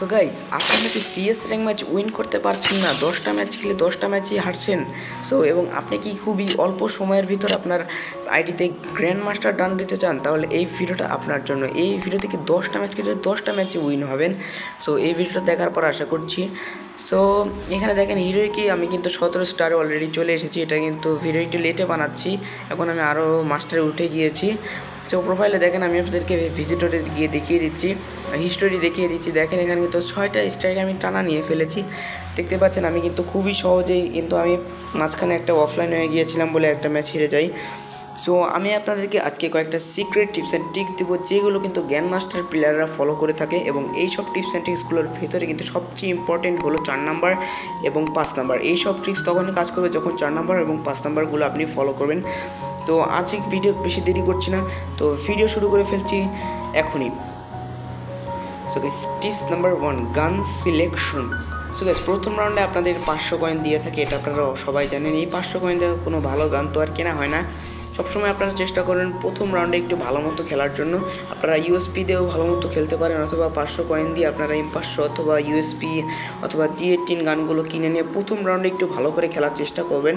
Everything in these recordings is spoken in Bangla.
তো গাইস আপনারা কি সিএস র্যাঙ্ক ম্যাচ উইন করতে পারছেন না? দশটা ম্যাচ খেলে দশটা ম্যাচই হারছেন। সো এবং আপনি কি খুবই অল্প সময়ের ভিতর আপনার আইডিতে গ্র্যান্ড মাস্টার ডান দিতে চান, তাহলে এই ভিডিওটা আপনার জন্য। এই ভিডিও থেকে দশটা ম্যাচ খেলে দশটা ম্যাচে উইন হবেন। সো এই ভিডিওটা দেখার পর আশা করছি। সো এখানে দেখেন হিরোইকে আমি কিন্তু সতেরো স্টারে অলরেডি চলে এসেছি। এটা কিন্তু ভিডিও একটু লেটে বানাচ্ছি। এখন আমি আরও মাস্টারে উঠে গিয়েছি। তো প্রোফাইলে দেখেন, আমি আপনাদেরকে ভিজিটরে গিয়ে দেখিয়ে দিচ্ছি হিস্টোরি দেখিয়ে দিচ্ছি। দেখেন, এখানে কিন্তু ছয়টা স্ট্রাইক আমি টানা নিয়ে ফেলেছি। দেখতে পাচ্ছেন, আমি কিন্তু খুবই সহজেই কিন্তু আমি মাঝখানে একটা অফলাইন হয়ে গিয়েছিলাম বলে একটা ম্যাচ হেরে যাই। সো আমি আপনাদেরকে আজকে কয়েকটা সিক্রেট টিপস অ্যান্ড ট্রিক্স দেবো, যেগুলো কিন্তু জ্ঞান মাস্টার প্লেয়াররা ফলো করে থাকে এবং এই সব টিপস অ্যান্ড ট্রিক্সগুলোর ভেতরে কিন্তু সবচেয়ে ইম্পর্টেন্ট হলো চার নাম্বার এবং পাঁচ নাম্বার এই সব ট্রিক্স তখনই কাজ করবে যখন চার নাম্বার এবং পাঁচ নাম্বারগুলো আপনি ফলো করবেন। তো আজকে ভিডিও বেশি দেরি করছি না। তো ভিডিও শুরু করে ফেলছি এখনই। So guys tips number one gun selection so guys প্রথম রাউন্ডে আপনাদের পাঁচশো কয়েন দিয়ে থাকে, এটা আপনারা সবাই জানেন। এই পাঁচশো কয়েন দিয়ে কোনো ভালো গান তো আর কেনা হয় না। সবসময় আপনারা চেষ্টা করেন প্রথম রাউন্ডে একটু ভালো মতো খেলার জন্য। আপনারা ইউএসপি দিয়েও ভালো মতো খেলতে পারেন, অথবা পাঁচশো কয়েন দিয়ে আপনারা এম পাঁচশো অথবা ইউএসপি অথবা জি এইটিন গানগুলো কিনে নিয়ে প্রথম রাউন্ডে একটু ভালো করে খেলার চেষ্টা করবেন।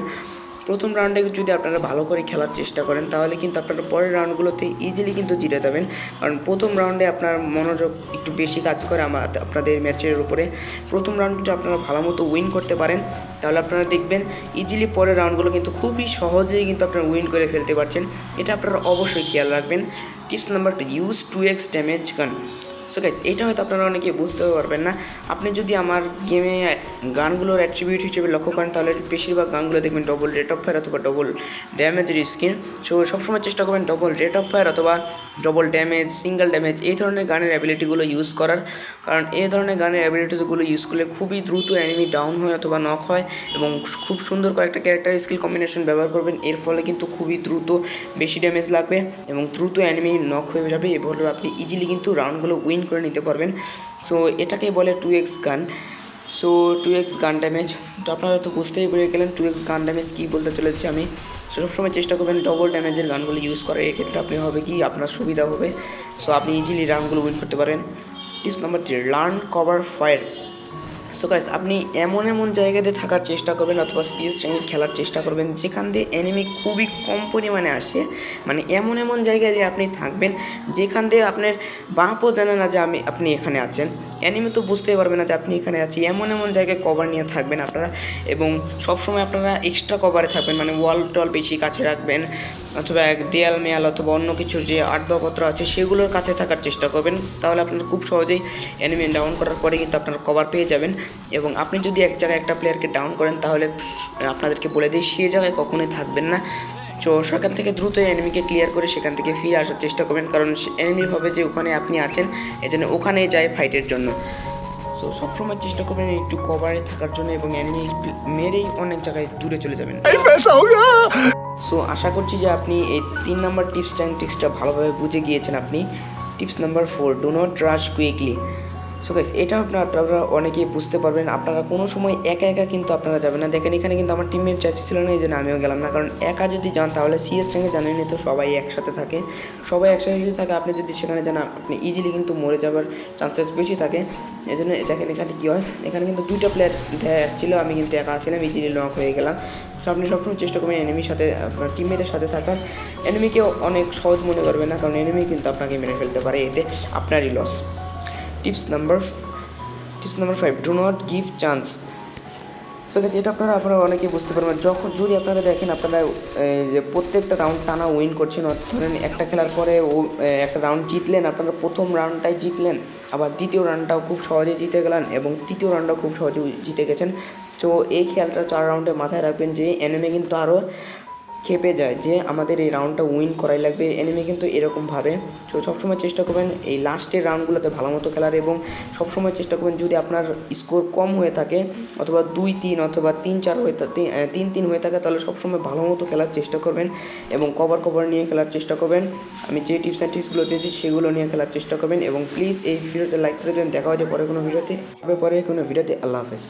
প্রথম রাউন্ডে যদি আপনারা ভালো করে খেলার চেষ্টা করেন, তাহলে কিন্তু আপনারা পরের রাউন্ডগুলোতে ইজিলি কিন্তু জিতে যাবেন। কারণ প্রথম রাউন্ডে আপনার মনোযোগ একটু বেশি কাজ করে আমার আপনাদের ম্যাচের উপরে। প্রথম রাউন্ডটা আপনারা ভালো মতো উইন করতে পারেন। তাহলে আপনারা দেখবেন ইজিলি পরের রাউন্ডগুলো কিন্তু খুবই সহজেই কিন্তু আপনারা উইন করে ফেলতে পারছেন। এটা আপনারা অবশ্যই খেয়াল রাখবেন। Tips number two use two X damage gun so guys এটা হয়তো আপনারা অনেকে বুঝতে পারবেন না। আপনি যদি আমার গেমে গানগুলোর অ্যাট্রিবিউট হিসেবে লক্ষ্য করেন, তাহলে বেশিরভাগ গানগুলো দেখবেন ডবল রেট অফ ফায়ার অথবা ডবল ড্যামেজের স্কিন সো সবসময় চেষ্টা করবেন ডবল রেট অফ ফায়ার অথবা ডবল ড্যামেজ সিঙ্গেল ড্যামেজ এই ধরনের গানের অ্যাবিলিটিগুলো ইউজ করার। কারণ এই ধরনের গানের অ্যাবিলিটিগুলো ইউজ করলে খুবই দ্রুত অ্যানিমি ডাউন হয় অথবা নক হয় এবং খুব সুন্দর কয়েকটা ক্যারেক্টার স্কিল কম্বিনেশন ব্যবহার করবেন। এর ফলে কিন্তু খুবই দ্রুত বেশি ড্যামেজ লাগবে এবং দ্রুত অ্যানিমি নক হয়ে যাবে। এভাবে আপনি ইজিলি কিন্তু রাউন্ডগুলো উইন করে নিতে পারবেন। সো এটাকেই বলে two X gun so two X gun damage তো আপনারা তো বুঝতেই পেরে গেলেন টু এক্স গান ড্যামেজ কী বলতে চলেছি আমি। সবসময় চেষ্টা করবেন ডবল ড্যামেজের গানগুলো ইউজ করে এক্ষেত্রে আপনি হবে কি, আপনার সুবিধা হবে। সো আপনি ইজিলি রানগুলো উইন করতে পারেন। Tips number three learn cover fire so guys আপনি এমন এমন জায়গাতে থাকার চেষ্টা করবেন অথবা সিএস শ্রেণি খেলার চেষ্টা করবেন, যেখান দিয়ে এনিমি খুবই কম পরিমাণে আসে। মানে এমন এমন জায়গায় দিয়ে আপনি থাকবেন, যেখান দিয়ে আপনার বাপও জানে না যে আমি, আপনি এখানে আছেন। এনিমি তো বুঝতেই পারবে না যে আপনি এখানে আছি। এমন এমন জায়গায় কভার নিয়ে থাকবেন আপনারা এবং সবসময় আপনারা এক্সট্রা কভারে থাকবেন। মানে ওয়াল টল বেশি কাছে রাখবেন, অথবা এক দেয়াল মেয়াল অথবা অন্য কিছুর যে আসবাবপত্র আছে, সেগুলোর কাছে থাকার চেষ্টা করবেন। তাহলে আপনারা খুব সহজেই এনিমি ডাউন করার পরে কিন্তু আপনারা কভার পেয়ে যাবেন। এবং আপনি যদি এক জায়গায় একটা প্লেয়ারকে ডাউন করেন তাহলে আপনাদেরকে বলে দিই সে জায়গায় কখনোই থাকবেন না। তো সেখান থেকে দ্রুত এনিমিকে ক্লিয়ার করে সেখান থেকে ফিরে আসার চেষ্টা করবেন কারণ এনিমি ভাবে যে ওখানে আপনি আছেন এজন্য ওখানেই যায় ফাইটের জন্য। সো সবসময় চেষ্টা করবেন একটু কভারে থাকার জন্য এবং এনিমি মেরেই অনেক জায়গায় দূরে চলে যাবেন। সো আশা করছি যে আপনি এই তিন নাম্বার টিপস অ্যান্ড ট্রিক্সটা ভালোভাবে বুঝে গিয়েছেন আপনি। Tips number four do not rush quickly so guys এটা আপনারা আপনারা অনেকেই বুঝতে পারবেন। আপনারা কোনো সময় একা একা কিন্তু আপনারা যাবেন না। দেখেন, এখানে কিন্তু আমার টিমের চাচি ছিল না, এই জন্য আমিও গেলাম না। কারণ একা যদি যান, তাহলে সিএস সঙ্গে জানেনই তো সবাই একসাথে থাকে। সবাই একসাথে যদি থাকে, আপনি যদি সেখানে যান, আপনি ইজিলি কিন্তু মরে যাওয়ার চান্সেস বেশি থাকে। এই জন্য দেখেন, এখানে কী হয়? এখানে কিন্তু দুইটা প্লেয়ার দেখা আসছিল আমি কিন্তু একা আসছিলাম ইজিলি লক হয়ে গেলাম। সো আপনি সবসময় চেষ্টা করবেন এনিমির সাথে, আপনার টিমমেটের সাথে থাকার। এনিমিকেও অনেক সহজ মনে করবে না, কারণ এনিমি কিন্তু আপনাকে মেরে ফেলতে পারে, এতে আপনারই loss tips number tips number five do not give chance so গেছে এটা আপনারা আপনারা অনেকে বুঝতে পারবেন। যখন যদি আপনারা দেখেন আপনারা যে প্রত্যেকটা রাউন্ড টানা উইন করছেন ধরেন একটা খেলার পরে ও একটা রাউন্ড জিতলেন, আপনারা প্রথম রাউন্ডটাই জিতলেন, আবার দ্বিতীয় রাউন্ডটাও খুব সহজে জিতে গেলেন এবং তৃতীয় রাউন্ডটাও খুব সহজে জিতে গেছেন। তো এই খেয়ালটা চার রাউন্ডে মাথায় রাখবেন যে এনিমি কিন্তু আরও খেপে যায় যে আমাদের এই রাউন্ডটা উইন করাই লাগবে। এনিমি কিন্তু এরকমভাবে তো সবসময় চেষ্টা করবেন এই লাস্টের রাউন্ডগুলোতে ভালো মতো খেলার এবং সবসময় চেষ্টা করবেন যদি আপনার স্কোর কম হয়ে থাকে অথবা দুই তিন অথবা তিন চার হয়ে থাকে তিন তিন হয়ে থাকে, তাহলে সবসময় ভালো মতো খেলার চেষ্টা করবেন এবং কভার কভার নিয়ে খেলার চেষ্টা করবেন। আমি যে টিপস অ্যান্ড টিপসগুলো দিয়েছি সেগুলো নিয়ে খেলার চেষ্টা করবেন এবং প্লিজ এই ভিডিওতে লাইক করে দেবেন। দেখা হচ্ছে পরে কোনো ভিডিওতে পরে কোনো ভিডিওতে আল্লাহ হাফেজ।